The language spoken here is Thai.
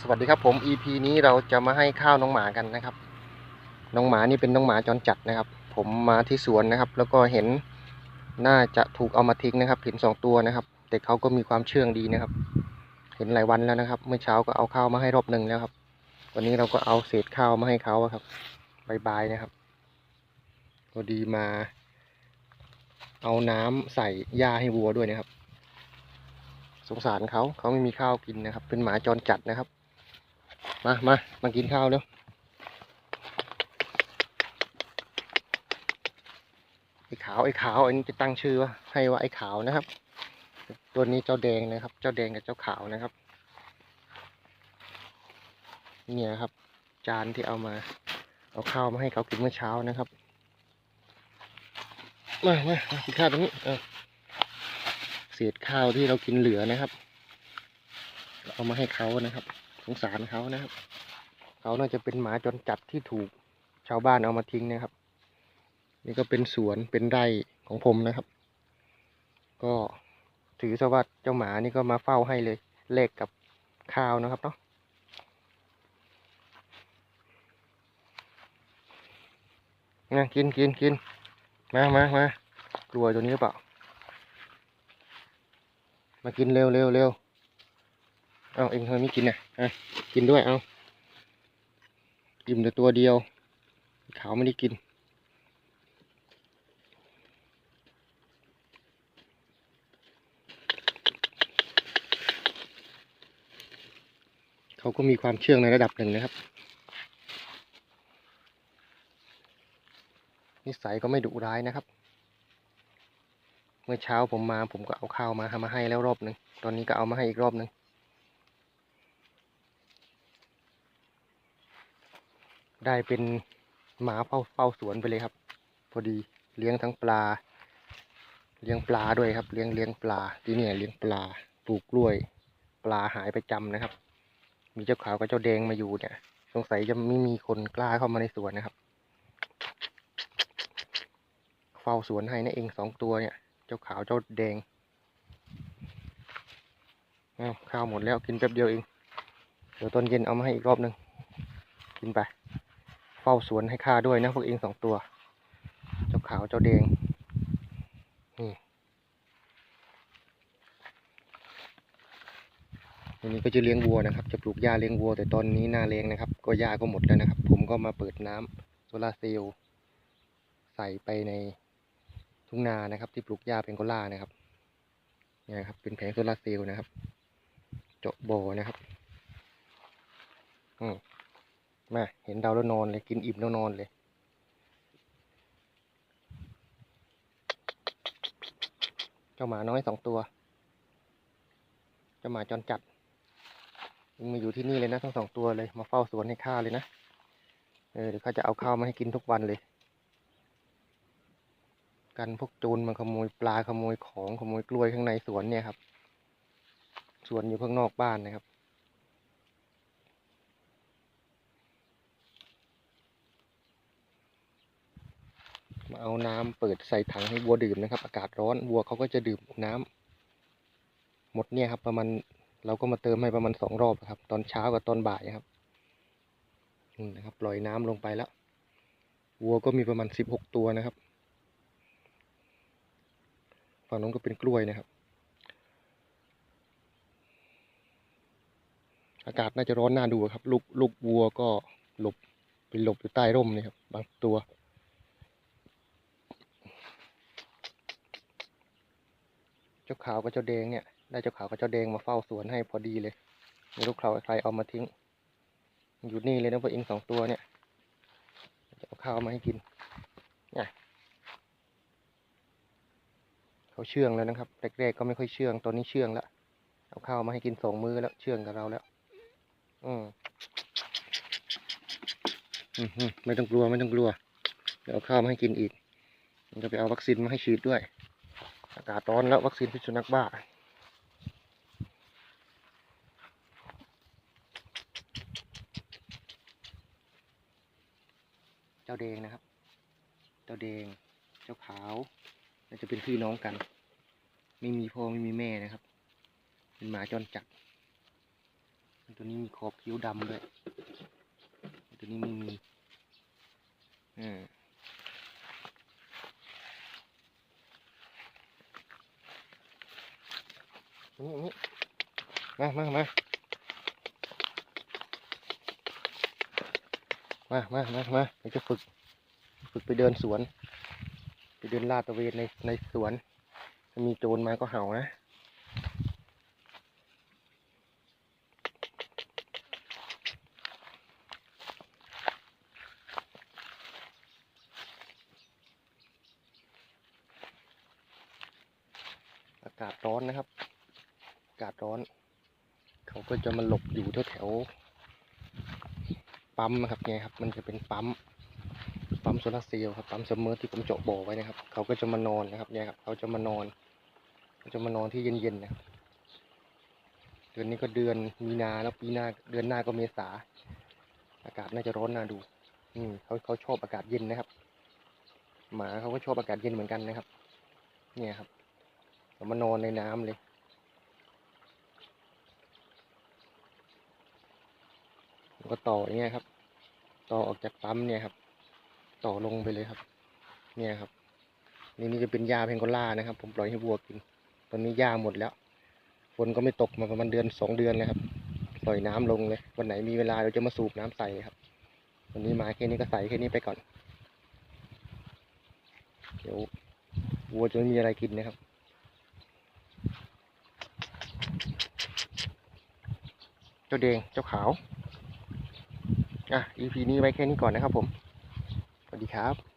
สวัสดีครับผม EP นี้เราจะมาให้ข้าวน้องหมากันนะครับ น้องหมานี่เป็นน้องหมาจรจัดนะครับ ผมมาที่สวนนะครับ แล้วก็เห็นน่าจะถูกเอามาทิ้งนะครับเห็นสองตัวนะครับ แต่เขาก็มีความเชื่องดีนะครับ เห็นหลายวันแล้วนะครับ เมื่อเช้าก็เอาข้าวมาให้รอบหนึ่งแล้วครับ วันนี้เราก็เอาเศษข้าวมาให้เขาครับบายๆนะครับพอดีมา เอาน้ำใส่หญ้าให้วัวด้วยนะครับ สงสารเขาเขาไม่มีข้าวกินนะครับ เป็นหมาจรจัดนะครับ มามามากินข้าวเร็วไอ้ขาวไอ้ขาวอันนี้จะตั้งชื่อว่าให้ว่าไอ้ขาวนะครับ ตัวนี้เจ้าแดงนะครับ เจ้าแดงกับเจ้าขาวนะครับเนี่ยครับ จานที่เอามาเอาข้าวมาให้เขากินเมื่อเช้านะครับมามามากินข้าวตรงนี้เออ ษข้าวที่เรากินเหลือนะครับ เอามาให้เขานะครับ สงสารเขานะครับ เขาน่าจะเป็นหมาจรจัดที่ถูกชาวบ้านเอามาทิ้งนะครับ นี่ก็เป็นสวนเป็นไร่ของผมนะครับ ก็ถือซะว่าเจ้าหมานี่ก็มาเฝ้าให้เลยเลกกับข้าวนะครับเนาะนะกินกินกินมามามา กลัวตัวนี้หรือเปล่า มากินเร็วเร็วเร็วเอาเองทำไมไม่กินนะอะกินด้วยเอาอิ่มแต่ตัวเดียว ขาวไม่ได้กิน เขาก็มีความเชื่องในระดับหนึ่งนะครับ นิสัยก็ไม่ดุร้ายนะครับ มื่อเช้าผมมา ผมก็เอาข้าวมาทำมาให้แล้วรอบหนึ่งตอนนี้ก็เอามาให้อีกรอบหนึ่งได้เป็นหมาเฝ้าเฝ้าสวนไปเลยครับ พอดีเลี้ยงทั้งปลา เลี้ยงปลาด้วยครับ เลี้ยงเลี้ยงปลาที่เนี่ยเลี้ยงปลาปลูกกล้วย ปลาหายไปจำนะครับ มีเจ้าขาวกับเจ้าแดงมาอยู่เนี่ย สงสัยจะไม่มีคนกล้าเข้ามาในสวนนะครับ เฝ้าสวนให้นะเองสองตัวเนี่ย เจ้าขาวเจ้าแดงข้าวหมดแล้วกินแป๊บเดียวเองเดี๋ยวตอนเย็นเอามาให้อีกรอบหนึ่งกินไป เฝ้าสวนให้ข้าด้วยนะพวกเองสองตัว เจ้าขาวเจ้าแดงนี่วันนี้ก็จะเลี้ยงวัวนะครับ จะปลูกหญ้าเลี้ยงวัว แต่ตอนนี้หน้าแรงนะครับ ก็หญ้าก็หมดแล้วนะครับ ผมก็มาเปิดน้ำโซลาร์เซลล์ใส่ไปใน ทุ่งนานะครับ ที่ปลูกหญ้าเป็นโกล่านะครับนี่นะครับ เป็นแผงโซลาร์เซลล์นะครับ เจาะบ่อนะครับอืมมาเห็นดาวแล้วนอนเลยกินอิ่มแล้วนอนเลยเจ้าหมาน้อยสองตัวเจ้าหมาจรจัดมึงมาอยู่ที่นี่เลยนะทั้งสองตัวเลยมาเฝ้าสวนให้ข้าเลยนะเออเดี๋ยวข้าจะเอาข้าวมาให้กินทุกวันเลย กันพวกโจรมาขโมยปลาขโมยของขโมยกล้วยข้างในสวนเนี่ยครับ สวนอยู่ข้างนอกบ้านนะครับ มาเอาน้ำเปิดใส่ถังให้วัวดื่มนะครับ อากาศร้อนวัวเขาก็จะดื่มน้ำหมดเนี่ยครับ ประมาณเราก็มาเติมให้ประมาณสองรอบครับ ตอนเช้ากับตอนบ่ายครับนี่นะครับ ปล่อยน้ำลงไปแล้ววัวก็มีประมาณสิบหกตัวนะครับ ฝั่งนู้นก็เป็นกล้วยนะครับ อากาศน่าจะร้อนน่าดูครับ ลูกลูกวัวก็หลบไปหลบอยู่ใต้ร่มนี่ครับ บางตัวเจ้าขาวกับเจ้าแดงเนี่ยได้เจ้าขาวกับเจ้าแดงมาเฝ้าสวนให้พอดีเลยไม่รู้ใครใครเอามาทิ้ง อยู่นี่เลยนะพวกเองสองตัวเนี่ยจะเอาข้าวมาให้กินเนี่ย เขาเชื่องแล้วนะครับแรกๆก็ไม่ค่อยเชื่องตอนนี้เชื่องแล้วเอาข้าวมาให้กินสองมื้อแล้วเชื่องกับเราแล้ว อืมอืมไม่ต้องกลัวไม่ต้องกลัว เดี๋ยวเอาข้าวมาให้กินอีกผมจะไปเอาวัคซีนมาให้ฉีดด้วย อากาศร้อนแล้ววัคซีนพิษสุนัขบ้าเจ้าแดงนะครับ เจ้าแดง เจ้าขาว น่าจะเป็นพี่น้องกัน ไม่มีพ่อไม่มีแม่นะครับ เป็นหมาจรจัด ตัวนี้มีขอบคิ้วดำด้วย ตัวนี้ไม่มีอืมนี่นี่มามามามามามามาเดี๋ยวจะฝึก ฝึกไปเดินสวน เดินลาดตระเวนในในสวนถ้ามีโจรมาก็เห่านะอากาศร้อนนะครับ อากาศร้อน เขาก็จะมาหลบอยู่แถวๆปั๊มนะครับเนี่ยครับ มันจะเป็นปั๊ม ปั๊มโซลาร์เซลล์ครับปั๊มเสมอที่ผมเจาะบ่อไว้นะครับ เขาก็จะมานอนนะครับเนี่ยครับเขาจะมานอนเขาจะมานอนที่เย็นๆนะครับเดือนนี้ก็เดือนมีนาแล้วปีหน้าเดือนหน้าก็เมษา อากาศน่าจะร้อนน่าดูอืมเขาเขาชอบอากาศเย็นนะครับ หมาเขาก็ชอบอากาศเย็นเหมือนกันนะครับ เนี่ยครับเขามานอนในน้ำเลยก็ต่ออย่างเงี้ยครับ ต่อออกจากปั๊มเนี่ยครับ ต่อลงไปเลยครับ เนี่ยครับ นี่นี่จะเป็นหญ้าเพงโกล่านะครับ ผมปล่อยให้วัวกิน ตอนนี้หญ้าหมดแล้ว ฝนก็ไม่ตกมาประมาณเดือนสองเดือนเลยครับ ปล่อยน้ำลงเลย วันไหนมีเวลาเราจะมาสูบน้ำใส่ครับ วันนี้มาแค่นี้ก็ใส่แค่นี้ไปก่อน เดี๋ยววัวจะไม่มีอะไรกินนะครับเจ้าแดงเจ้าขาว อะ EP นี้ไว้แค่นี้ก่อนนะครับผม สวัสดีครับ